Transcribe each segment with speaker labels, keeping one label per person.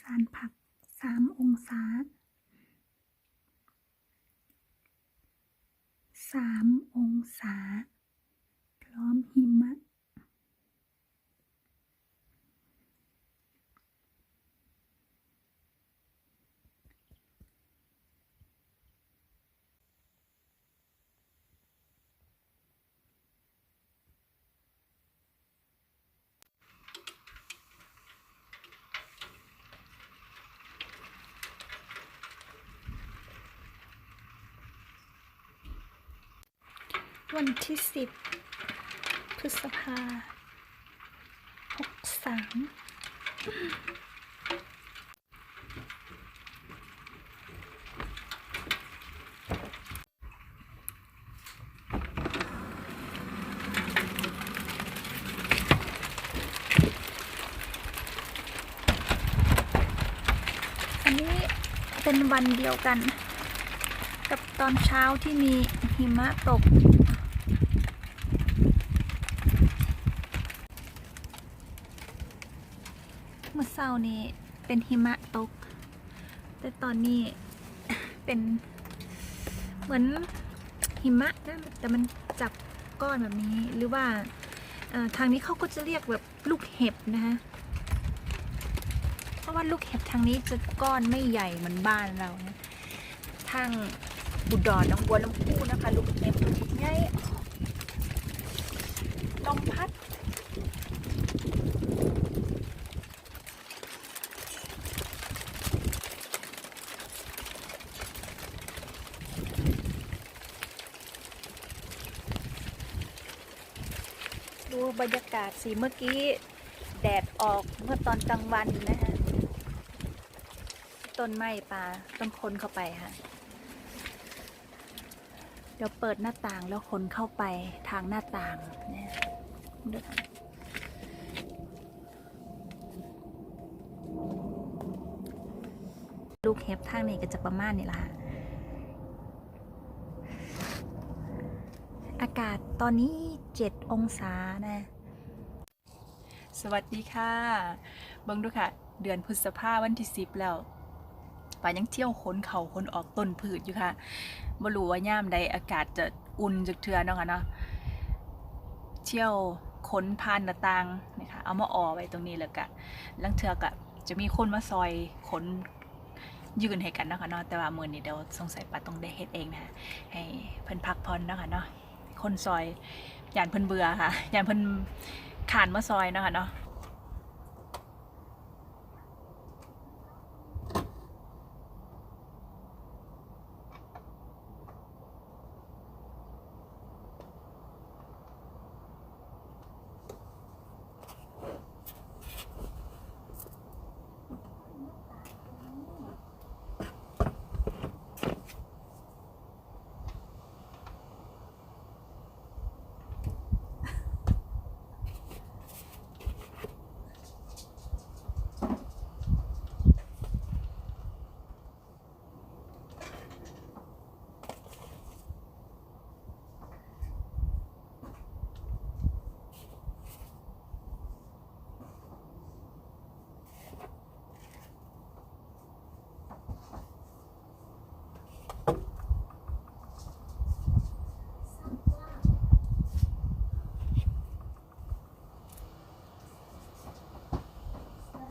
Speaker 1: สารผักสามองศาสามองศา พร้อมหิมะ วันที่สิบพฤษภาหกสามอันนี้เป็นวันเดียวกัน กับตอนเช้าที่มีหิมะตก เมื่อเช้านี้เป็นหิมะตก แต่ตอนนี้เป็นเหมือนหิมะนะแต่มันจับก้อนแบบนี้หรือว่าทางนี้เขาก็จะเรียกแบบลูกเห็บนะคะเพราะว่าลูกเห็บทางนี้จะก้อนไม่ใหญ่เหมือนบ้านเรานะทางอุดรน้องบัวลำพูนะคะ ลูกเห็บใหญ่ลมพัด ดูบรรยากาศสิเมื่อกี้ แดดออกเมื่อตอนกลางวันนะฮะต้นไม้ป่าต้องคนเข้าไปค่ะ เดี๋ยวเปิดหน้าต่างแล้วคนเข้าไปทางหน้าต่างเนี่ยลูกเห็บทางนี้ก็จะประมาณนี้ละอากาศตอนนี้ 7 องศานะ
Speaker 2: สวัสดีค่ะ เบิ่งดูค่ะ เดือนพฤษภาวันที่สิบแล้วป่ายังเที่ยวขนเขาขนออกต้นพืชอยู่ค่ะบ่รู้ว่าย่ามใดอากาศจะอุ่นจากเทือเนาะค่ะเนาะเที่ยวขนผ่านหน้าต่างนะคะเอามาออไว้ตรงนี้แล้วก็ลังเทือกะจะมีคนมาซอยขนยืนให้กันเนาะค่ะเนาะแต่ว่ามือนี้เดี๋ยวสงสัยป้าต้องได้เฮ็ดเองนะคะให้เพิ่นพักผ่อนเนาะค่ะเนาะ คนซอยยานเพิ่นเบื่อค่ะยานเพิ่นขานมาซอยเนาะคะเนาะ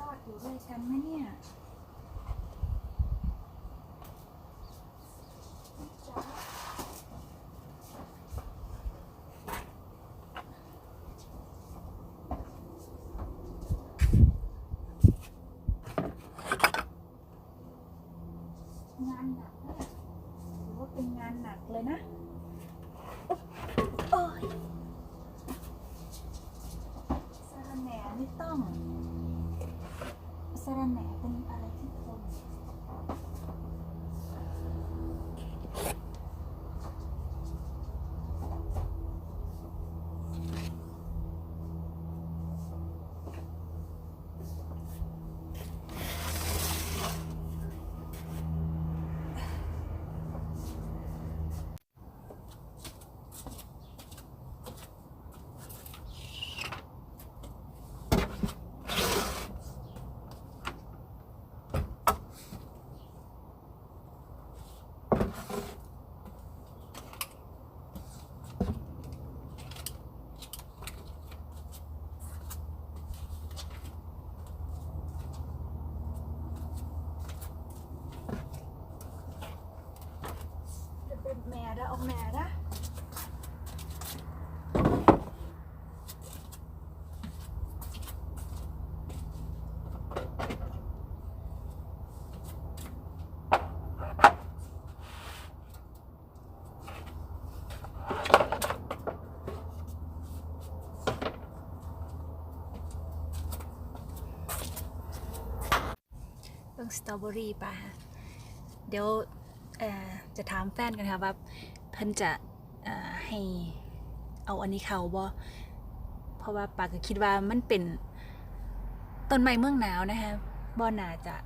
Speaker 1: รอดอยู่ด้วยกันไหมเนี่ย งานหนักนะถือว่าเป็นงานหนักเลยนะโอ้ยสารแหน่ ไม่ต้องสระแหน่เป็นอะไรที่ทน สตรอเบอรี่ป่ะคะเดี๋ยวจะถามแฟนกันค่ะว่าเพิ่นจะให้เอาอันนี้เขาบ่เพราะว่าปาก็คิดว่ามันเป็นต้นไม้เมืองหนาวนะคะบ่น่าจะ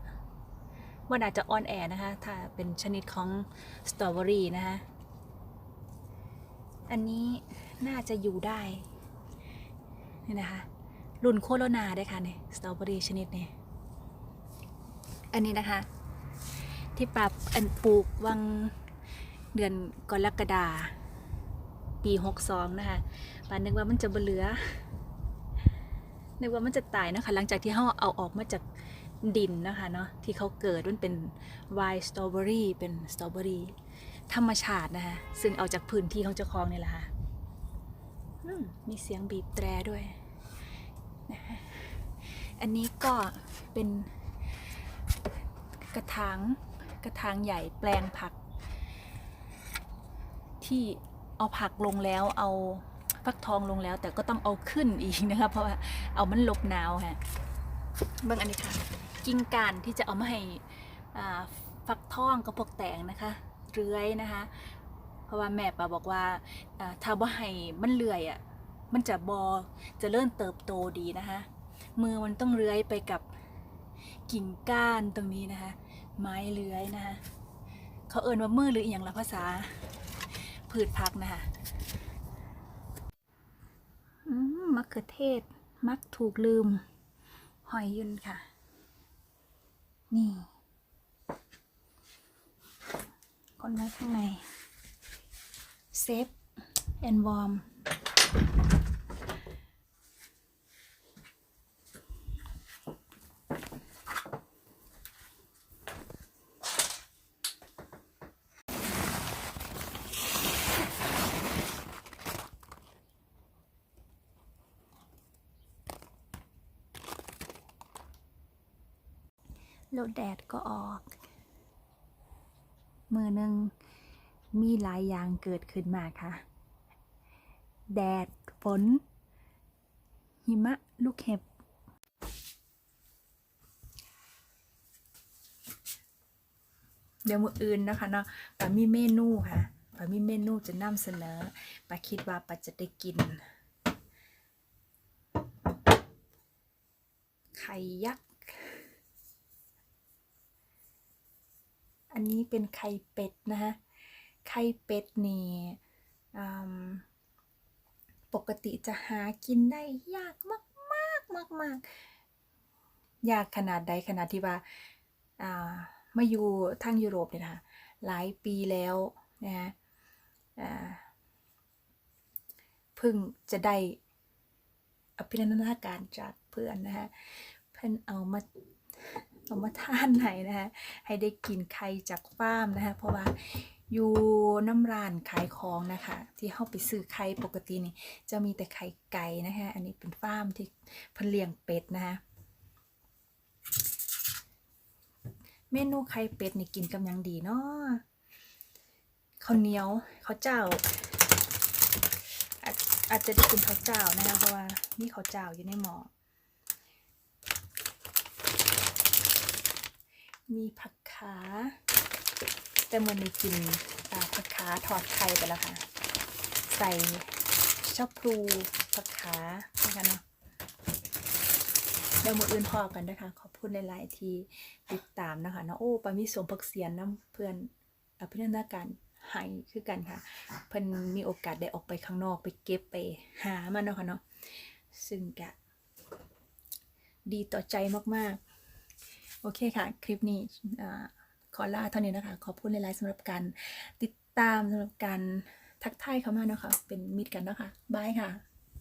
Speaker 1: บ่น่าจะออนแอนะคะ ถ้าเป็นชนิดของสตรอเบอรี่นะคะอันนี้น่าจะอยู่ได้นี่นะคะรุ่นโคโรนาได้ค่ะเนี่ยสตรอเบอรี่ชนิดนี้ อันนี้นะคะ ที่ปรับอันปลูกวังเดือนกรกฎาปีหกสองนะคะปานึกว่ามันจะบเหลือนึกว่ามันจะตายนะคะ หลังจากที่เขาเอาออกมาจากดินนะคะเนาะที่เขาเกิดมันเป็นไวน์สตรอเบอรี่เป็นสตรอเบอรี่ธรรมชาตินะคะซึ่งเอาจากพื้นที่ของเจ้าของนี่แหละค่ะมีเสียงบีบแตรด้วยนะอันนี้ก็เป็น กระถางกระถางใหญ่แปลงผัก ที่เอาผักลงแล้วเอาฟักทองลงแล้ว แต่ก็ต้องเอาขึ้นอีกนะคะเพราะว่าเอามันลบหนาวค่ะเบื้องอันนี้ค่ะ กิ่งก้านที่จะเอามาให้อ่ฟักทองกับพวกแตงนะคะเรื้อยนะคะ เพราะว่าแม่ปาบอกว่าอ่าถ้าบ่ให้มันเลื่อยอะ่ะมันจะบอจะเริ่มเติบโตดีนะคะ มือมันต้องเลื้อยไปกับกิ่งก้านตรงนี้นะคะ ไม้เลื้อยนะคะเขาเอ่นว่ามือหรืออย่างละภาษา พืชพักนะคะมมะเขือเทศ มักถูกลืม หอยยุนค่ะ นี่ คนไว้ข้างใน เซฟ แอนวอร์ม แล้วแดดก็ออก มือหนึ่งมีหลายอย่างเกิดขึ้นมาค่ะ แดดฝน หิมะ ลูกเห็บ เดี๋ยวมืออื่นนะคะเนาะปามีเมนูค่ะปามีเมนูจะนำเสนอปาคิดว่าปาจะได้กิน ไข่ยักษ์ อั นี้เป็นไข่เป็ดนะคะไข่เป็ดนี่ปกติจะหากินได้ยากมากมากมากมากยากขนาดใดขนาดที่ว่าามาอยู่ทางยุโรปเนี่ยนะคะหลายปีแล้วนะคะเพิ่งจะได้อภินันทนาการจากเพื่อนนะคะเพื่อนเอามา เอามาทานไหนนะคะให้ได้กินไข่จากฟาร์มนะคะเพราะว่าอยู่น้ำร้านขายของนะคะ ที่เข้าไปซื้อไข่ปกตินี่จะมีแต่ไข่ไก่นะคะอันนี้เป็นฟาร์มที่พิ่นเลี้ยงเป็ดนะคะเมนูไข่เป็ดนี่กินกำยังดีเนาะข้าวเหนียวข้าวเจ้าอาจอาจจะได้กินข้าวเจ้านะคะเพราะว่ามีข้าวเจ้าอยู่ในหม้อ มีผักขา แต่มันมีกินอ่าผักขาถอดไข่ไปแล้วค่ะ ใส่ชอบพลูผักขานะคะเนาะเดี๋ยวมืออื่นพอกันนะคะ ขอบคุณหลาย ๆ ที่ติดตามนะคะเนาะโอ้ปามีสวมผักเสียนน้ำเพื่อนอภินันทนาการให้คือกันค่ะ เพิ่นมีโอกาสได้ออกไปข้างนอกไปเก็บไปหามันเนาะค่ะเนาะซึ่งกะดีต่อใจมาก ๆ โอเคค่ะ คลิปนี้อาขอลาเท่านี้นะคะ ขอบคุณหลายๆสำหรับการติดตามสำหรับการทักทายเขามาเนาะคะเป็นมิตรกันเนาะคะบายค่ะ